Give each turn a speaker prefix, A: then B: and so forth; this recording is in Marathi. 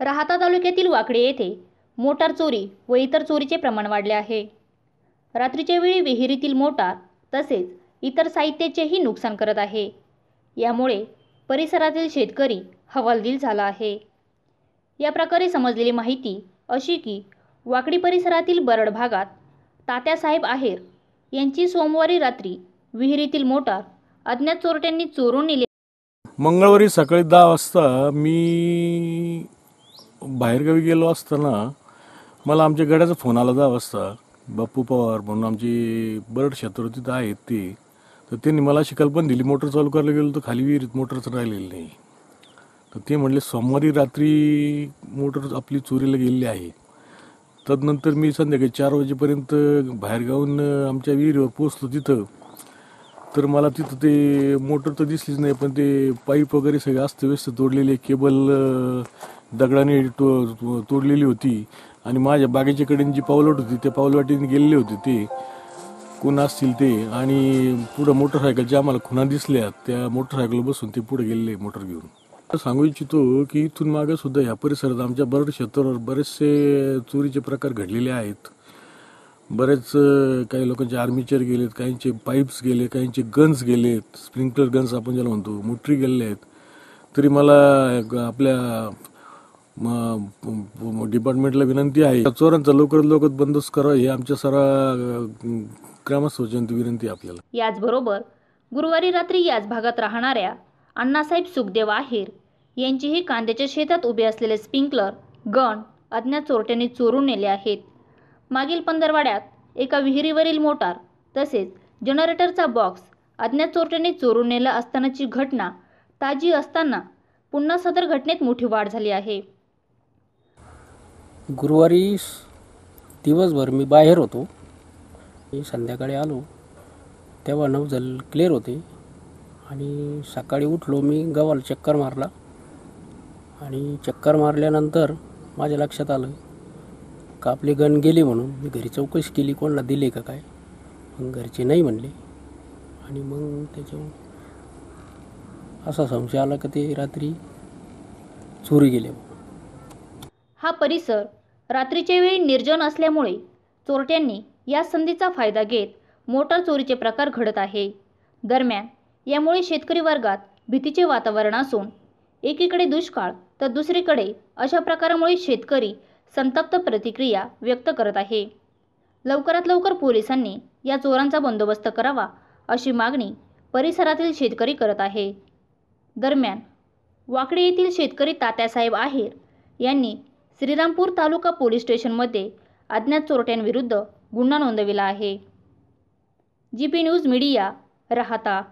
A: राहता तालुक्यातील वाकडे येथे मोटार चोरी व इतर चोरीचे प्रमाण वाढले आहे. रात्रीच्या वेळी विहिरीतील मोटार तसेच इतर साहित्याचेही नुकसान करत आहे. यामुळे परिसरातील शेतकरी हवालदिल झाला आहे. या प्रकारे समजलेली माहिती अशी की वाकडी परिसरातील बरड भागात तात्यासाहेब आहेर यांची सोमवारी रात्री विहिरीतील मोटार अज्ञात चोरट्यांनी चोरून नेली.
B: मंगळवारी सकाळी दहा वाजता मी बाहेरगावी गेलो असताना मला आमच्या गड्याचा फोन आला दहा वाजता. बाप्पू पवार म्हणून आमची बरड क्षेत्र तिथं आहेत ते. तर त्यांनी मला अशी कल्पना दिली मोटर चालू करायला गेलो तर खाली विहिरीत मोटरच राहिलेली नाही. तर ते म्हणले सोमवारी रात्री मोटर आपली चोरीला गेलेली आहे. तदनंतर मी संध्याकाळी चार वाजेपर्यंत बाहेरगावून आमच्या विहिरीवर पोचलो तिथं. तर मला तिथं ते मोटर तर दिसलीच नाही पण ते पाईप वगैरे सगळे अस्तव्यस्त तोडलेले केबल दगडाने तो तोडलेली होती. आणि माझ्या बागेच्याकडेन जी पावलवाट होती त्या पावलवाटीने गेलेले होते ते. कोण असतील ते? आणि पुढं मोटरसायकल ज्या आम्हाला खुणा दिसल्या. त्या मोटरसायकल बसून ते पुढे गेलेले मोटर घेऊन. सांगू इच्छितो की इथून मागे सुद्धा या परिसरात आमच्या बरड क्षेत्रावर बरेचसे चोरीचे प्रकार घडलेले आहेत. बरेच काही लोकांचे आर्मीचर गेलेत काहींचे पाईप्स गेले काहींचे गन्स गेलेत स्प्रिंकलर गन्स आपण ज्याला म्हणतो मोटरी गेलेले आहेत. तरी मला आपल्या डिपार्टमेंटला विनंती आहे चोरांचा लवकरात लवकर बंदोबस्त करावा हे आमच्या सारा अं, ग्रामस्थांची विनंती आपल्याला.
A: याचबरोबर गुरुवारी रात्री याच भागात राहणाऱ्या अण्णासाहेब सुखदेव आहेर. यांचीही कांद्याच्या शेतात उभे असलेले स्प्रिंकलर गण अज्ञात चोरट्यांनी चोरून नेले आहेत. मागील पंधरवाड्यात एका विहिरीवरील मोटार तसेच जनरेटरचा बॉक्स अज्ञात चोरट्यांनी चोरून नेला असतानाची घटना ताजी असताना पुन्हा सदर घटनेत मोठी वाढ झाली आहे.
C: गुरुवारी दिवसभर मी बाहेर होतो. मी संध्याकाळी आलो. तेव्हा नवजल क्लिअर होते. आणि सकाळी उठलो मी गव्हाला चक्कर मारला. आणि चक्कर मारल्यानंतर माझ्या लक्षात आलं का आपली गण गेली म्हणून? मी घरी चौकशी केली कोणाला दिले का काय? मग घरचे नाही म्हणले. आणि मग त्याच्या असा संशय आला का ते रात्री चोरी गेले.
A: हा परिसर रात्रीच्या वेळी निर्जन असल्यामुळे चोरट्यांनी या संधीचा फायदा घेत मोटार चोरीचे प्रकार घडत आहे. दरम्यान यामुळे शेतकरी वर्गात भीतीचे वातावरण असून एकीकडे दुष्काळ तर दुसरीकडे अशा प्रकारामुळे शेतकरी संतप्त प्रतिक्रिया व्यक्त करत आहे. लवकरात लवकर पोलिसांनी या चोरांचा बंदोबस्त करावा अशी मागणी परिसरातील शेतकरी करत आहे. दरम्यान वाकडे येथील शेतकरी तात्यासाहेब आहेर यांनी श्रीरामपूर तालुका पोलीस स्टेशनमध्ये अज्ञात चोरट्यांविरुद्ध गुन्हा नोंदविला आहे. जी पी न्यूज मीडिया राहता.